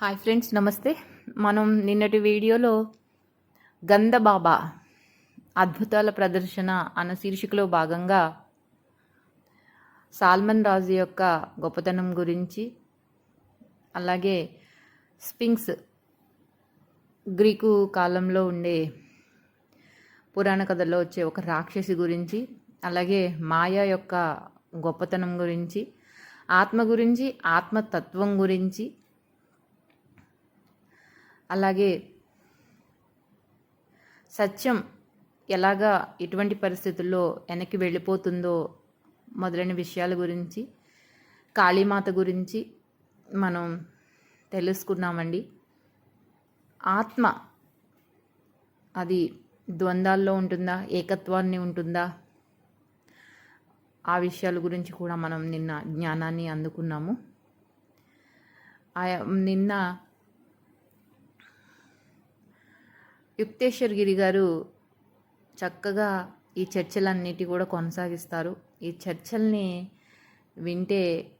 Hi friends నమస్తే. మనం నిన్నటి వీడియోలో గంధబాబా అద్భుతాల ప్రదర్శన అన్న శీర్షికలో భాగంగా సాల్మన్ రాజు యొక్క గొప్పతనం గురించి అలాగే స్పింగ్స్ గ్రీకు కాలంలో ఉండే పురాణ కథల్లో వచ్చే ఒక రాక్షసి గురించి అలాగే మాయా యొక్క గొప్పతనం గురించి ఆత్మ గురించి ఆత్మతత్వం గురించి అలాగే సత్యం ఎలాగా ఎటువంటి పరిస్థితుల్లో వెనక్కి వెళ్ళిపోతుందో మొదలైన విషయాల గురించి కాళీమాత గురించి మనం తెలుసుకున్నామండి. ఆత్మ అది ద్వంద్వాల్లో ఉంటుందా? ఏకత్వాన్ని ఉంటుందా? ఆ విషయాల గురించి కూడా మనం నిన్న జ్ఞానాన్ని అందుకున్నాము. ఆ- నిన్న యుక్తేశ్వర్ గిరి గారు చక్కగా ఈ చర్చలన్నిటి కూడా కొనసాగిస్తారు. ఈ చర్చల్ని వింటే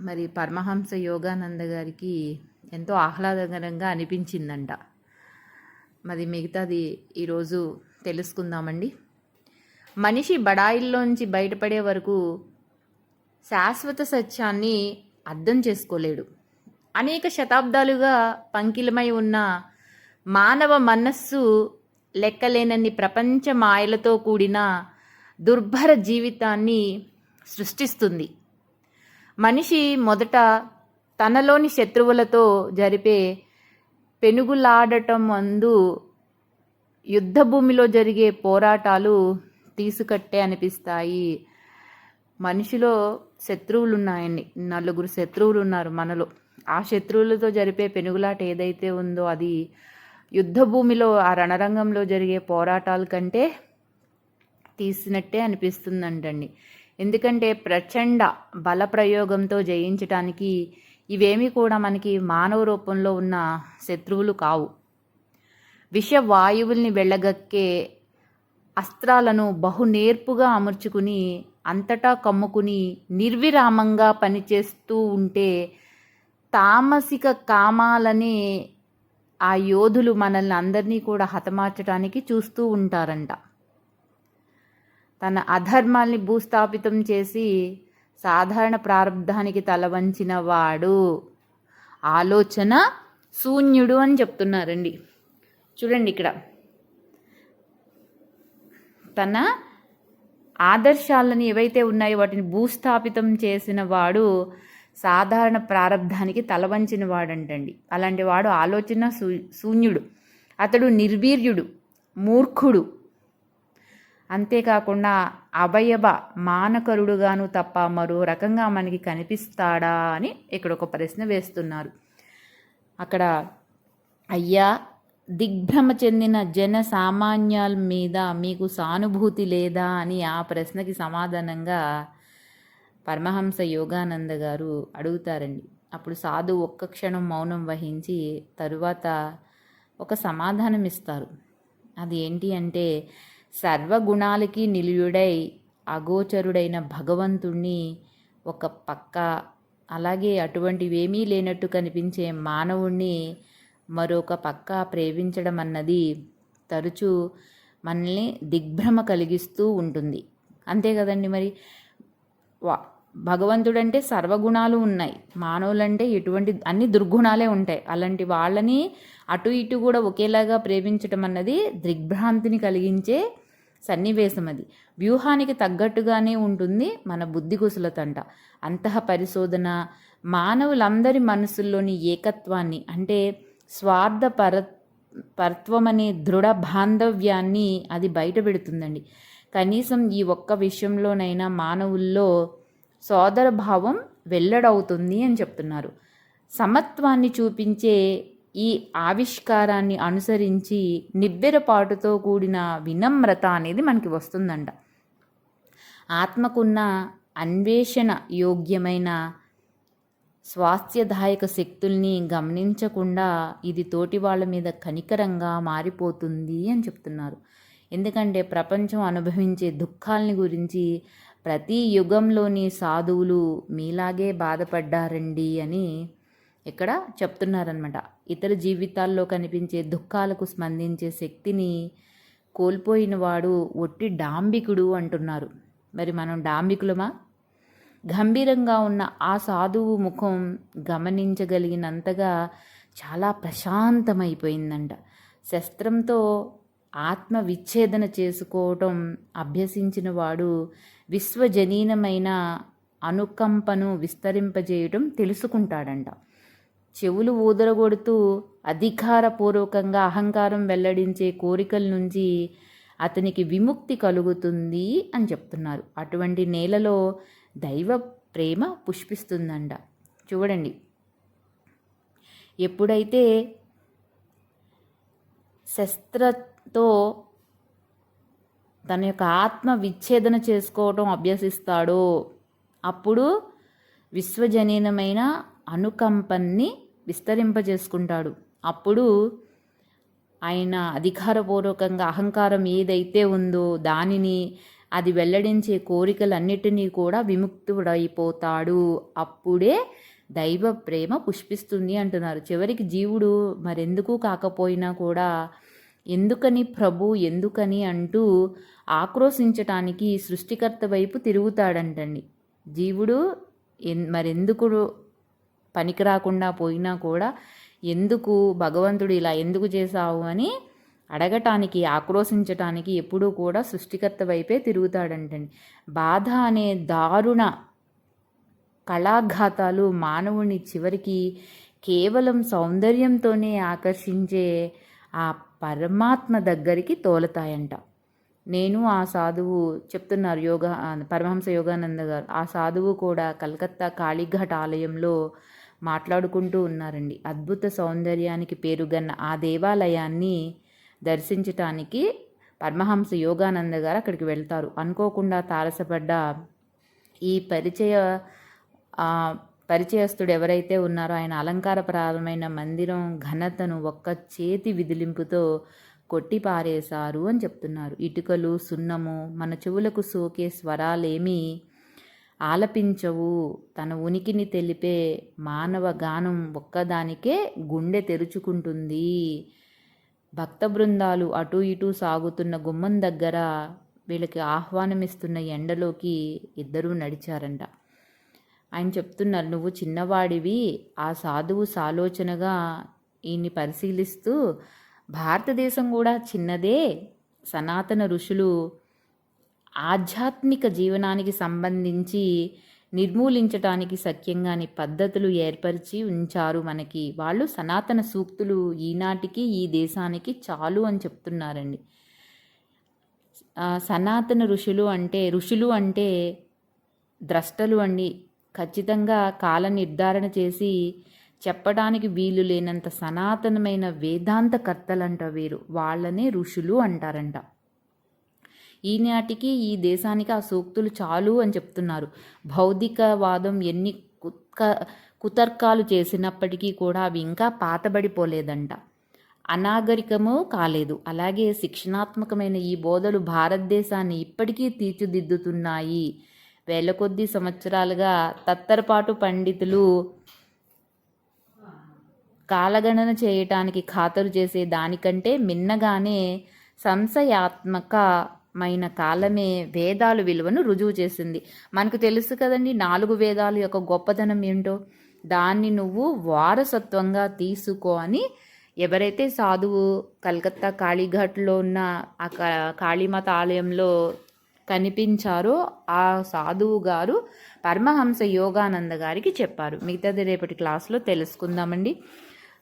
మరి పరమహంస యోగానంద గారికి ఎంతో ఆహ్లాదకరంగా అనిపించిందంట. మరి మిగతాది ఈరోజు తెలుసుకుందామండి. మనిషి బడాయిల్లోంచి బయటపడే వరకు శాశ్వత సత్యాన్ని అర్థం చేసుకోలేడు. అనేక శతాబ్దాలుగా పంకిలమై ఉన్న మానవ మనస్సు లెక్కలేనన్ని ప్రపంచ మాయలతో కూడిన దుర్భర జీవితాన్ని సృష్టిస్తుంది. మనిషి మొదట తనలోని శత్రువులతో జరిపే పెనుగులాడటం అందు యుద్ధభూమిలో జరిగే పోరాటాలు తీసుకట్టే అనిపిస్తాయి. మనిషిలో శత్రువులు ఉన్నాయండి నలుగురు శత్రువులు ఉన్నారు మనలో. ఆ శత్రువులతో జరిపే పెనుగులాట ఏదైతే ఉందో అది యుద్ధభూమిలో ఆ రణరంగంలో జరిగే పోరాటాల కంటే తీసినట్టే అనిపిస్తుందంటండి. ఎందుకంటే ప్రచండ బల ప్రయోగంతో జయించటానికి ఇవేమీ కూడా మనకి మానవ రూపంలో ఉన్న శత్రువులు కావు. విష వాయువుల్ని వెళ్ళగక్కే అస్త్రాలను బహు నేర్పుగా అమర్చుకుని అంతటా కమ్ముకుని నిర్విరామంగా పనిచేస్తూ ఉంటే తామసిక కామాలనే ఆ యోధులు మనల్ని అందరినీ కూడా హతమార్చడానికి చూస్తూ ఉంటారంట. తన అధర్మాల్ని భూస్థాపితం చేసి సాధారణ ప్రారంధానికి తలవంచిన వాడు ఆలోచన శూన్యుడు అని చెప్తున్నారండి. చూడండి ఇక్కడ. తన ఆదర్శాలను ఏవైతే ఉన్నాయో వాటిని భూస్థాపితం చేసిన వాడు సాధారణ ప్రారంధానికి తలవంచిన వాడంటండి అలాంటి వాడు ఆలోచన శూ శూన్యుడు. అతడు నిర్వీర్యుడు మూర్ఖుడు. అంతేకాకుండా అవయవ మానకరుడుగాను తప్ప మరో రకంగా మనకి కనిపిస్తాడా అని ఇక్కడ ఒక ప్రశ్న వేస్తున్నారు. అక్కడ అయ్యా దిగ్భ్రమ చెందిన జన సామాన్యాల మీద మీకు సానుభూతి లేదా అని ఆ ప్రశ్నకి సమాధానంగా పరమహంస యోగానంద గారు అడుగుతారండి. అప్పుడు సాధు ఒక్క క్షణం మౌనం వహించి తరువాత ఒక సమాధానం ఇస్తారు. అది ఏంటి అంటే సర్వగుణాలకి నిలుయుడై అగోచరుడైన భగవంతుణ్ణి ఒక పక్క అలాగే అటువంటివేమీ లేనట్టు కనిపించే మానవుణ్ణి మరొక పక్క ప్రేమించడం అన్నది తరచూ మనల్ని దిగ్భ్రమ కలిగిస్తూ ఉంటుంది. అంతే కదండి మరి? వా భగవంతుడంటే సర్వగుణాలు ఉన్నాయి. మానవులంటే ఎటువంటి అన్ని దుర్గుణాలే ఉంటాయి. అలాంటి వాళ్ళని అటు ఇటు కూడా ఒకేలాగా ప్రేమించటం అన్నది దిగ్భ్రాంతిని కలిగించే సన్నివేశం అది. వ్యూహానికి తగ్గట్టుగానే ఉంటుంది మన బుద్ధి కుశలతంట. అంతః పరిశోధన మానవులందరి మనసుల్లోని ఏకత్వాన్ని అంటే స్వార్థ పర పరత్వం అనే దృఢ బాంధవ్యాన్ని అది బయట పెడుతుందండి కనీసం ఈ ఒక్క విషయంలోనైనా మానవుల్లో సోదర భావం వెల్లడవుతుంది అని చెప్తున్నారు. సమత్వాన్ని చూపించే ఈ ఆవిష్కారాన్ని అనుసరించి నిబ్బెరపాటుతో కూడిన వినమ్రత అనేది మనకి వస్తుందంట. ఆత్మకున్న అన్వేషణ యోగ్యమైన స్వాస్థ్యదాయక శక్తుల్ని గమనించకుండా ఇది తోటి వాళ్ళ మీద కనికరంగా మారిపోతుంది అని చెప్తున్నారు. ఎందుకంటే ప్రపంచం అనుభవించే దుఃఖాలని గురించి ప్రతి యుగంలోని సాధువులు మీలాగే బాధపడ్డారండి అని ఇక్కడ చెప్తున్నారనమాట ఇతర జీవితాల్లో కనిపించే దుఃఖాలకు స్పందించే శక్తిని కోల్పోయిన వాడు ఒట్టి డాంబికుడు అంటున్నారు. మరి మనం డాంబికులమా? గంభీరంగా ఉన్న ఆ సాధువు ముఖం గమనించగలిగినంతగా చాలా ప్రశాంతమైపోయిందంట. శస్త్రంతో ఆత్మ విచ్ఛేదన చేసుకోవటం అభ్యసించిన వాడు విశ్వజనీనమైన అనుకంపను విస్తరింపజేయటం తెలుసుకుంటాడంట. చెవులు ఊదరగొడుతూ అధికారపూర్వకంగా అహంకారం వెల్లడించే కోరికల నుంచి అతనికి విముక్తి కలుగుతుంది అని చెప్తున్నారు. అటువంటి నేలలో దైవ ప్రేమ పుష్పిస్తుందంట. చూడండి. ఎప్పుడైతే శస్త్ర తో తన యొక్క ఆత్మ విచ్ఛేదన చేసుకోవటం అభ్యసిస్తాడో. అప్పుడు విశ్వజనీనమైన అనుకంపన్ని విస్తరింపజేసుకుంటాడు. అప్పుడు ఆయన అధికారపూర్వకంగా అహంకారం ఏదైతే ఉందో దానిని అది వెల్లడించే కోరికలన్నిటినీ కూడా విముక్తుడైపోతాడు. అప్పుడే దైవ ప్రేమ పుష్పిస్తుంది అంటున్నారు. చివరికి జీవుడు మరెందుకు కాకపోయినా కూడా ఎందుకని ప్రభు ఎందుకని అంటూ ఆక్రోశించటానికి సృష్టికర్త వైపు తిరుగుతాడంటండి. జీవుడు ఎన్ మరెందుకు పనికి రాకుండా పోయినా కూడా ఎందుకు భగవంతుడు ఇలా ఎందుకు చేశావు అని అడగటానికి ఆక్రోశించటానికి ఎప్పుడూ కూడా సృష్టికర్త వైపే తిరుగుతాడంటండి. బాధ అనే దారుణ కళాఘాతాలు మానవుని చివరికి కేవలం సౌందర్యంతోనే ఆకర్షించే ఆ పరమాత్మ దగ్గరికి తోలతాయంట. నేను ఆ సాధువు చెప్తున్నారు యోగా పరమహంస యోగానంద గారు. ఆ సాధువు కూడా కలకత్తా కాళీఘాట్ ఆలయంలో మాట్లాడుకుంటూ ఉన్నారండి. అద్భుత సౌందర్యానికి పేరుగన్న ఆ దేవాలయాన్ని దర్శించటానికి పరమహంస యోగానంద గారు అక్కడికి వెళ్తారు. అనుకోకుండా తారసపడ్డ ఈ పరిచయ పరిచయస్తుడు ఎవరైతే ఉన్నారో ఆయన అలంకారప్రారమైన మందిరం ఘనతను ఒక్క చేతి విదిలింపుతో కొట్టి పారేశారు అని చెప్తున్నారు. ఇటుకలు సున్నము మన చెవులకు సోకే స్వరాలేమీ ఆలపించవు. తన ఉనికిని తెలిపే మానవ గానం ఒక్కదానికే గుండె తెరుచుకుంటుంది. భక్త బృందాలు అటు ఇటు సాగుతున్న గుమ్మం దగ్గర వీళ్ళకి ఆహ్వానమిస్తున్న ఎండలోకి ఇద్దరూ నడిచారంట. ఆయన చెప్తున్నారు నువ్వు చిన్నవాడివి. ఆ సాధువు సాలోచనగా ఈయన్ని పరిశీలిస్తూ భారతదేశం కూడా చిన్నదే. సనాతన ఋషులు ఆధ్యాత్మిక జీవనానికి సంబంధించి నిర్మూలించటానికి సఖ్యంగాని పద్ధతులు ఏర్పరిచి ఉంచారు మనకి. వాళ్ళు సనాతన సూక్తులు ఈనాటికి ఈ దేశానికి చాలు అని చెప్తున్నారండి. సనాతన ఋషులు అంటే ఋషులు అంటే ద్రష్టలు అండి. ఖచ్చితంగా కాల నిర్ధారణ చేసి చెప్పడానికి వీలు లేనంత సనాతనమైన వేదాంత కర్తలంట వీరు. వాళ్ళనే ఋషులు అంటారంట. ఈనాటికి ఈ దేశానికి ఆ సూక్తులు చాలు అని చెప్తున్నారు. భౌతికవాదం ఎన్ని కుత్క కుతర్కాలు చేసినప్పటికీ కూడా అవి ఇంకా పాతబడిపోలేదంట. అనాగరికము కాలేదు. అలాగే శిక్షణాత్మకమైన ఈ బోధలు భారతదేశాన్ని ఇప్పటికీ తీర్చిదిద్దుతున్నాయి. వేల కొద్ది సంవత్సరాలుగా తత్తరపాటు పండితులు కాలగణన చేయటానికి ఖాతరు చేసే దానికంటే మిన్నగానే సంశయాత్మకమైన కాలమే వేదాలు విలువను రుజువు చేసింది. మనకు తెలుసు కదండి నాలుగు వేదాలు యొక్క గొప్పతనం ఏంటో? దాన్ని నువ్వు వారసత్వంగా తీసుకో అని ఎవరైతే సాధువు కలకత్తా కాళీఘాట్లో ఉన్న ఆ కాళీమాత ఆలయంలో కనిపించారో ఆ సాధువు గారు పరమహంస యోగానంద గారికి చెప్పారు. మిగతాది రేపటి క్లాస్లో తెలుసుకుందామండి.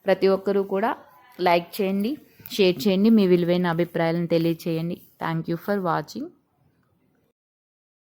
ప్రతి ఒక్కరూ కూడా లైక్ చేయండి షేర్ చేయండి మీ విలువైన అభిప్రాయాలను తెలియచేయండి. Thank you for watching.